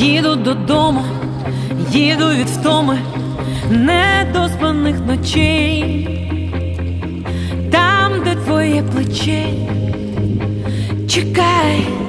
Їду додому, їду від втоми недоспаних ночей, там, де твоє плече, чекай.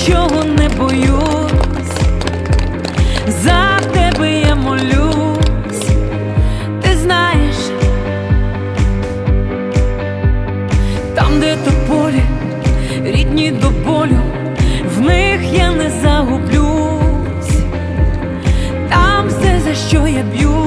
нічого не боюсь, за тебе я молюсь, ти знаєш, там, де то полі, рідні до болю, в них я не загублюсь, там все, за що я б'ю.